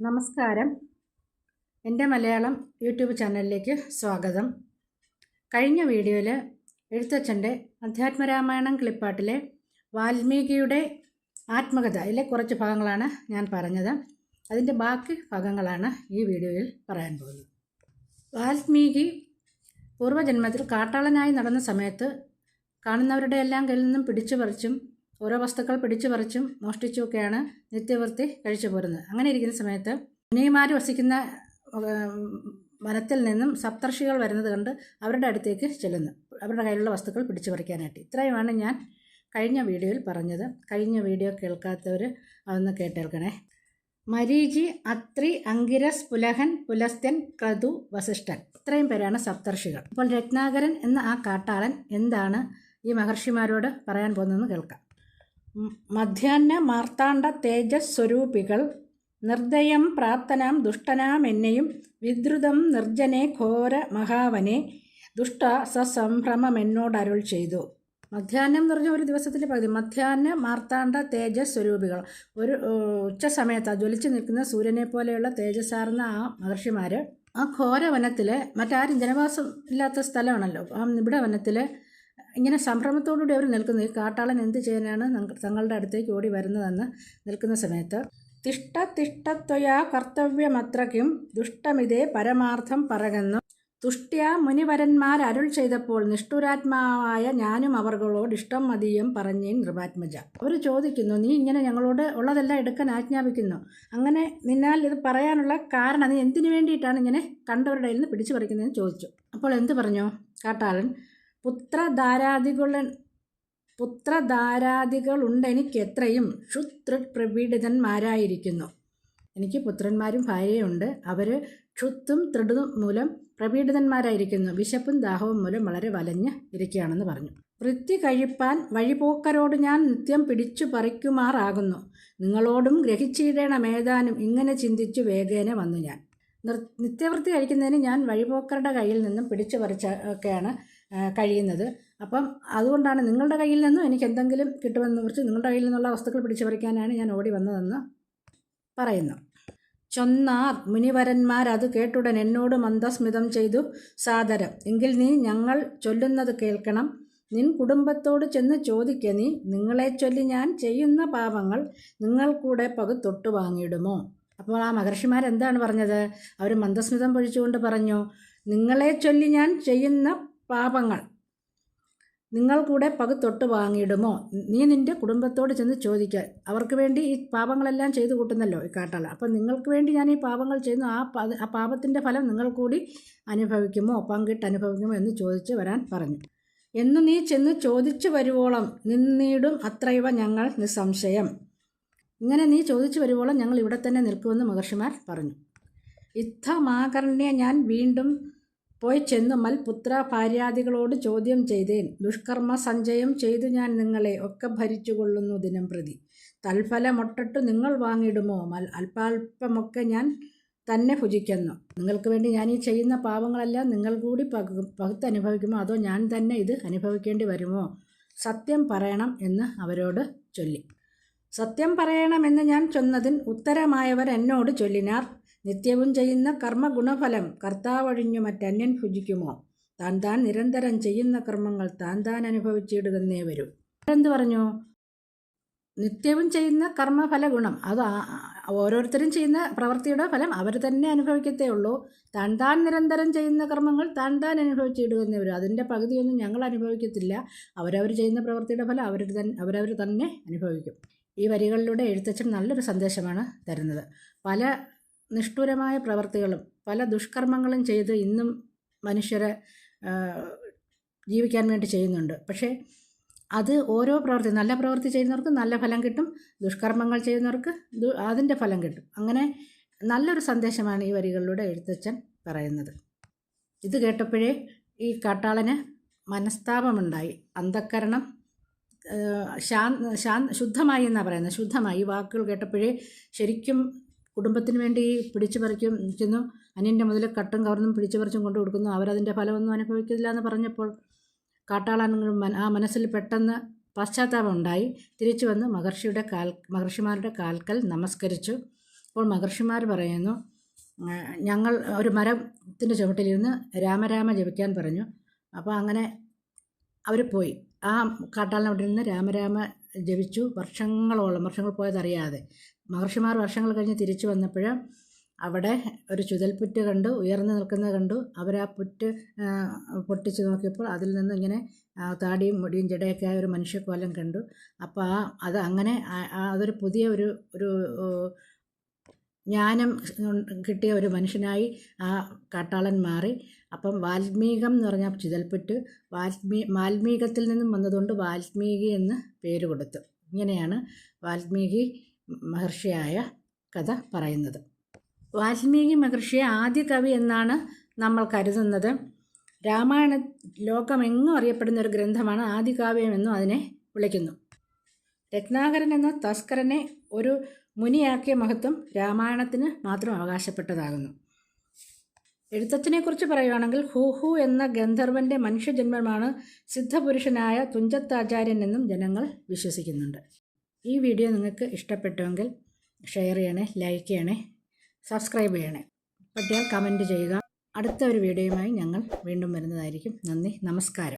നമസ്കാരം. എന്റെ മലയാളം യൂട്യൂബ് ചാനലിലേക്ക് സ്വാഗതം. കഴിഞ്ഞ വീഡിയോയിൽ എഴുത്തച്ഛന്റെ അധ്യാത്മരാമായണം ക്ലിപ്പാട്ടിലെ വാൽമീകിയുടെ ആത്മകഥയിലെ കുറച്ച് ഭാഗങ്ങളാണ് ഞാൻ പറഞ്ഞത്. അതിന്റെ ബാക്കി ഭാഗങ്ങളാണ് ഈ വീഡിയോയിൽ പറയാൻ പോകുന്നത്. വാൽമീകി പൂർവജന്മത്തിൽ കാട്ടാളനായി നടന്ന സമയത്ത് കാണുന്നവരുടെ എല്ലാം കയ്യിൽ നിന്നും പിടിച്ചു പറിച്ചും ഓരോ വസ്തുക്കൾ പിടിച്ചു പറിച്ചും മോഷ്ടിച്ചുമൊക്കെയാണ് നിത്യവൃത്തി കഴിച്ചു പോരുന്നത്. അങ്ങനെ ഇരിക്കുന്ന സമയത്ത് മുനിമാർ വസിക്കുന്ന വനത്തിൽ നിന്നും സപ്തർഷികൾ വരുന്നത് കണ്ട് അവരുടെ അടുത്തേക്ക് ചെല്ലുന്നു. അവരുടെ കയ്യിലുള്ള വസ്തുക്കൾ പിടിച്ചു പറിക്കാനായിട്ട്. ഇത്രയുമാണ് ഞാൻ കഴിഞ്ഞ വീഡിയോയിൽ പറഞ്ഞത്. കഴിഞ്ഞ വീഡിയോ കേൾക്കാത്തവർ അതൊന്ന് കേട്ടേൽക്കണേ. മരീചി അത്രി അങ്കിരസ് പുലഹൻ പുലസ്ത്യൻ ക്രതു വസിഷ്ഠൻ. ഇത്രയും പേരാണ് സപ്തർഷികൾ. അപ്പോൾ രത്നാകരൻ എന്ന ആ കാട്ടാളൻ എന്താണ് ഈ മഹർഷിമാരോട് പറയാൻ പോകുന്നതെന്ന് കേൾക്കാം. മധ്യാഹ്ന മാർത്താണ്ഡ തേജസ് സ്വരൂപികൾ നിർദ്ദയം പ്രാപ്തനാം ദുഷ്ടനാം എന്നെയും വിദ്രുതം നിർജനെ ഘോര മഹാവനെ ദുഷ്ട സസംഭ്രമം എന്നോട് അരുൾ ചെയ്തു. മധ്യാഹ്നം എന്ന് പറഞ്ഞ ഒരു ദിവസത്തിന്റെ പകുതി. മധ്യാഹ്ന മാർത്താണ്ഡ തേജസ് സ്വരൂപികൾ. ഒരു ഉച്ച സമയത്ത് ജ്വലിച്ച് നിൽക്കുന്ന സൂര്യനെ പോലെയുള്ള തേജസ്സാർന്ന ആ മഹർഷിമാർ ആ ഘോര വനത്തിൽ മറ്റാരും ജനവാസം ഇല്ലാത്ത സ്ഥലമാണല്ലോ. ആ നിബിഡ വനത്തിൽ ഇങ്ങനെ സംഭ്രമത്തോടുകൂടി അവർ നിൽക്കുന്നു. ഈ കാട്ടാളൻ എന്ത് ചെയ്യാനാണ് തങ്ങളുടെ അടുത്തേക്ക് ഓടി വരുന്നതെന്ന് നിൽക്കുന്ന സമയത്ത് തിഷ്ട തിഷ്ടത്വയാ കർത്തവ്യമത്രയ്ക്കും ദുഷ്ടമിതേ പരമാർത്ഥം പറകുന്നു. തുഷ്ട്യ മുനിവരന്മാർ അരുൾ ചെയ്തപ്പോൾ നിഷ്ഠുരാത്മാവായ ഞാനും അവർകളോട് ഇഷ്ടം മതിയും പറഞ്ഞേൻ നൃപാത്മജ അവർ ചോദിക്കുന്നു നീ ഇങ്ങനെ ഞങ്ങളോട് ഉള്ളതെല്ലാം എടുക്കാൻ ആജ്ഞാപിക്കുന്നു. അങ്ങനെ നിന്നാൽ ഇത് പറയാനുള്ള കാരണം നീ എന്തിനു വേണ്ടിയിട്ടാണ് ഇങ്ങനെ കണ്ടവരുടെ കയ്യിൽ നിന്ന് പിടിച്ചു പറിക്കുന്നതെന്ന് ചോദിച്ചു. അപ്പോൾ എന്ത് പറഞ്ഞു? കാട്ടാളൻ പുത്രധാരാദികളുടെ പുത്രധാരാദികളുണ്ടെനിക്കെത്രയും ക്ഷുത്രപ്രപീഡിതന്മാരായിരിക്കുന്നു എനിക്ക് പുത്രന്മാരും ഭാര്യയുണ്ട്. അവർ ക്ഷുത്തും തൃടും മൂലം പ്രപീഡിതന്മാരായിരിക്കുന്നു. വിശപ്പും ദാഹവും മൂലം വളരെ വലഞ്ഞ് ഇരിക്കുകയാണെന്ന് പറഞ്ഞു. വൃത്തി കഴിപ്പാൻ വഴിപോക്കരോട് ഞാൻ നിത്യം പിടിച്ചു പറിക്കുമാറാകുന്നു. നിങ്ങളോടും ഗ്രഹിച്ചിടണമേതാനും ഇങ്ങനെ ചിന്തിച്ചു വേഗേന വന്നു ഞാൻ. നിത്യവൃത്തി കഴിക്കുന്നതിന് ഞാൻ വഴിപോക്കരുടെ കയ്യിൽ നിന്നും പിടിച്ചു പറിച്ച ഒക്കെയാണ് ആ, കഴിയുന്നത്. അപ്പം അതുകൊണ്ടാണ് നിങ്ങളുടെ കയ്യിൽ നിന്നും എനിക്ക് എന്തെങ്കിലും കിട്ടുമെന്ന് കുറിച്ച് നിങ്ങളുടെ കയ്യിൽ നിന്നുള്ള വസ്തുക്കൾ പിടിച്ചു പറിക്കാനാണ് ഞാൻ ഓടി വന്നതെന്ന് പറയുന്നു. ചൊന്നാർ മുനിവരന്മാർ അത് കേട്ടുടൻ എന്നോട് മന്ദസ്മിതം ചെയ്തു സാദരം എങ്കിൽ നീ ഞങ്ങൾ ചൊല്ലുന്നത് കേൾക്കണം. നിൻ കുടുംബത്തോട് ചെന്ന് ചോദിക്ക നീ നിങ്ങളെ ചൊല്ലി ഞാൻ ചെയ്യുന്ന പാപങ്ങൾ നിങ്ങൾ കൂടെ തൊട്ട് വാങ്ങിയിടുമോ? അപ്പോൾ ആ മഹർഷിമാരെന്താണ് പറഞ്ഞത്? അവർ മന്ദസ്മിതം പൊഴിച്ചുകൊണ്ട് പറഞ്ഞു നിങ്ങളെ ചൊല്ലി ഞാൻ ചെയ്യുന്ന പാപങ്ങൾ. നിങ്ങൾ കൂടെ പകു തൊട്ട് വാങ്ങിയിടുമോ? നീ നിന്റെ കുടുംബത്തോട് ചെന്ന് ചോദിക്കുക അവർക്ക് വേണ്ടി ഈ പാപങ്ങളെല്ലാം ചെയ്തു കൂട്ടുന്നല്ലോ ഈ കാട്ടാള. അപ്പം നിങ്ങൾക്ക് വേണ്ടി ഞാൻ ഈ പാപങ്ങൾ ചെയ്യുന്നു ആ ആ പാപത്തിന്റെ ഫലം നിങ്ങൾ കൂടി അനുഭവിക്കുമോ? പങ്കിട്ട് അനുഭവിക്കുമോ എന്ന് ചോദിച്ച് വരാൻ പറഞ്ഞു. എന്നു നീ ചെന്ന് ചോദിച്ചു വരുവോളം നിന്നീടും അത്രയവ ഞങ്ങൾ നിസ്സംശയം. ഇങ്ങനെ നീ ചോദിച്ചു വരുവോളം ഞങ്ങൾ ഇവിടെ തന്നെ നിൽക്കുമെന്ന് മഹർഷിമാർ പറഞ്ഞു. യുദ്ധമാകർണ്യ ഞാൻ വീണ്ടും പോയി ചെന്നു മൽപുത്ര ഭാര്യാദികളോട് ചോദ്യം ചെയ്തേൻ ദുഷ്കർമ്മ സഞ്ചയം ചെയ്തു ഞാൻ നിങ്ങളെ ഒക്കെ ഭരിച്ചുകൊള്ളുന്നു ദിനം പ്രതി തൽഫലമൊട്ടട്ടു നിങ്ങൾ വാങ്ങിടുമോ? മൽ അല്പാൽപമൊക്കെ ഞാൻ തന്നെ ഭുജിക്കുന്നു. നിങ്ങൾക്ക് വേണ്ടി ഞാൻ ഈ ചെയ്യുന്ന പാപങ്ങളെല്ലാം നിങ്ങൾ കൂടി പകു അനുഭവിക്കുമോ അതോ ഞാൻ തന്നെ ഇത് അനുഭവിക്കേണ്ടി വരുമോ? സത്യം പറയണം എന്ന് അവരോട് ചൊല്ലി. സത്യം പറയണമെന്ന് ഞാൻ ചൊന്നതിന് ഉത്തരമായവർ എന്നോട് ചൊല്ലിനാർ നിത്യവും ചെയ്യുന്ന കർമ്മഗുണഫലം കർത്താവഴിഞ്ഞു മറ്റന്യൻ ഭുജിക്കുമോ? താൻ താൻ നിരന്തരം ചെയ്യുന്ന കർമ്മങ്ങൾ താൻ താൻ അനുഭവിച്ചിടുകന്നേ വരും. എന്ത് പറഞ്ഞു? നിത്യവും ചെയ്യുന്ന കർമ്മഫല ഗുണം അത് ഓരോരുത്തരും ചെയ്യുന്ന പ്രവൃത്തിയുടെ ഫലം അവർ തന്നെ അനുഭവിക്കത്തേ ഉള്ളൂ. താൻ താൻ നിരന്തരം ചെയ്യുന്ന കർമ്മങ്ങൾ താൻ താൻ അനുഭവിച്ചിടുകന്നേ വരും. അതിന്റെ പകുതിയൊന്നും ഞങ്ങൾ അനുഭവിക്കത്തില്ല. അവരവർ ചെയ്യുന്ന പ്രവൃത്തിയുടെ ഫലം അവർ തന്നെ അവരവർ തന്നെ അനുഭവിക്കും. ഈ വരികളിലൂടെ എഴുത്തച്ഛൻ നല്ലൊരു സന്ദേശമാണ് തരുന്നത്. പല നിഷ്ഠുരമായ പ്രവർത്തികളും പല ദുഷ്കർമ്മങ്ങളും ചെയ്ത് ഇന്നും മനുഷ്യരെ ജീവിക്കാൻ വേണ്ടി ചെയ്യുന്നുണ്ട്. പക്ഷേ അത് ഓരോ പ്രവൃത്തി നല്ല പ്രവൃത്തി ചെയ്യുന്നവർക്ക് നല്ല ഫലം കിട്ടും ദുഷ്കർമ്മങ്ങൾ ചെയ്യുന്നവർക്ക് അതിന്റെ ഫലം കിട്ടും. അങ്ങനെ നല്ലൊരു സന്ദേശമാണ് ഈ വരികളിലൂടെ എഴുത്തച്ഛൻ പറയുന്നത്. ഇത് കേട്ടപ്പോഴേ ഈ കാട്ടാളന് മനസ്താപമുണ്ടായി. അന്ധക്കരണം ശാന്ത ശാന്ത ശുദ്ധമായി എന്നാണ് പറയുന്നത്. ശുദ്ധമായി. ഈ വാക്കുകൾ കേട്ടപ്പോഴേ ശരിക്കും കുടുംബത്തിന് വേണ്ടി പിടിച്ചു പറിക്കും ചെന്നു അനിയന്റെ മുതൽ കട്ടും കവർന്നും പിടിച്ചു പറിച്ചും കൊണ്ടു കൊടുക്കുന്നു. അവരതിന്റെ ഫലമൊന്നും അനുഭവിക്കില്ല എന്ന് പറഞ്ഞപ്പോൾ കാട്ടാളാണെങ്കിലും ആ മനസ്സിൽ പെട്ടെന്ന് പശ്ചാത്താപം ഉണ്ടായി. തിരിച്ചു വന്ന് മഹർഷിയുടെ കാൽ മഹർഷിമാരുടെ കാൽക്കൽ നമസ്കരിച്ചു. അപ്പോൾ മഹർഷിമാർ പറയുന്നു ഞങ്ങൾ ഒരു മരത്തിന്റെ ചുവട്ടിലിരുന്ന് രാമരാമ ജപിക്കാൻ പറഞ്ഞു. അപ്പോൾ അങ്ങനെ അവർ പോയി. ആ കാട്ടാളിനെ അവിടെ നിന്ന് രാമരാമ ജപിച്ചു വർഷങ്ങളോളം വർഷങ്ങൾ പോയതറിയാതെ. മഹർഷിമാർ വർഷങ്ങൾ കഴിഞ്ഞ് തിരിച്ചു വന്നപ്പോൾ അവിടെ ഒരു ചുതൽപ്പുറ്റ് കണ്ടു ഉയർന്നു നിൽക്കുന്നത് കണ്ടു. അവർ ആ പുറ്റ് പൊട്ടിച്ചു നോക്കിയപ്പോൾ അതിൽ നിന്ന് ഇങ്ങനെ താടിയും മുടിയും ജടയൊക്കെ ആയ ഒരു മനുഷ്യക്കോലം കണ്ടു. അപ്പോൾ ആ അത് അങ്ങനെ അതൊരു പുതിയ ഒരു ഒരു ജ്ഞാനം കിട്ടിയ ഒരു മനുഷ്യനായി ആ കാട്ടാളൻ മാറി. അപ്പം വാൽമീകം എന്ന് പറഞ്ഞാൽ ചിതൽപ്പെട്ട് വാൽമീ വാൽമീകത്തിൽ നിന്നും വന്നതുകൊണ്ട് വാൽമീകി എന്ന് പേര് കൊടുത്തു. ഇങ്ങനെയാണ് വാൽമീകി മഹർഷിയായ കഥ പറയുന്നത്. വാൽമീകി മഹർഷിയെ ആദ്യ കവി എന്നാണ് നമ്മൾ കരുതുന്നത്. രാമായണ ലോകമെങ്ങും അറിയപ്പെടുന്ന ഒരു ഗ്രന്ഥമാണ് ആദികാവ്യമെന്നും അതിനെ വിളിക്കുന്നു. രത്നാകരൻ എന്ന തസ്കരനെ ഒരു മുനിയാക്കിയ മഹത്വം രാമായണത്തിന് മാത്രം അവകാശപ്പെട്ടതാകുന്നു. എഴുത്തച്ഛനെക്കുറിച്ച് പറയുകയാണെങ്കിൽ ഹൂഹു എന്ന ഗന്ധർവന്റെ മനുഷ്യജന്മമാണ് സിദ്ധപുരുഷനായ തുഞ്ചത്താചാര്യൻ എന്നും ജനങ്ങൾ വിശ്വസിക്കുന്നുണ്ട്. ഈ വീഡിയോ നിങ്ങൾക്ക് ഇഷ്ടപ്പെട്ടുവെങ്കിൽ ഷെയർ ചെയ്യണേ ലൈക്ക് ചെയ്യണേ സബ്സ്ക്രൈബ് ചെയ്യണേ. പറ്റിയാൽ കമന്റ് ചെയ്യുക. അടുത്ത ഒരു വീഡിയോയുമായി ഞങ്ങൾ വീണ്ടും വരുന്നതായിരിക്കും. നന്ദി നമസ്കാരം.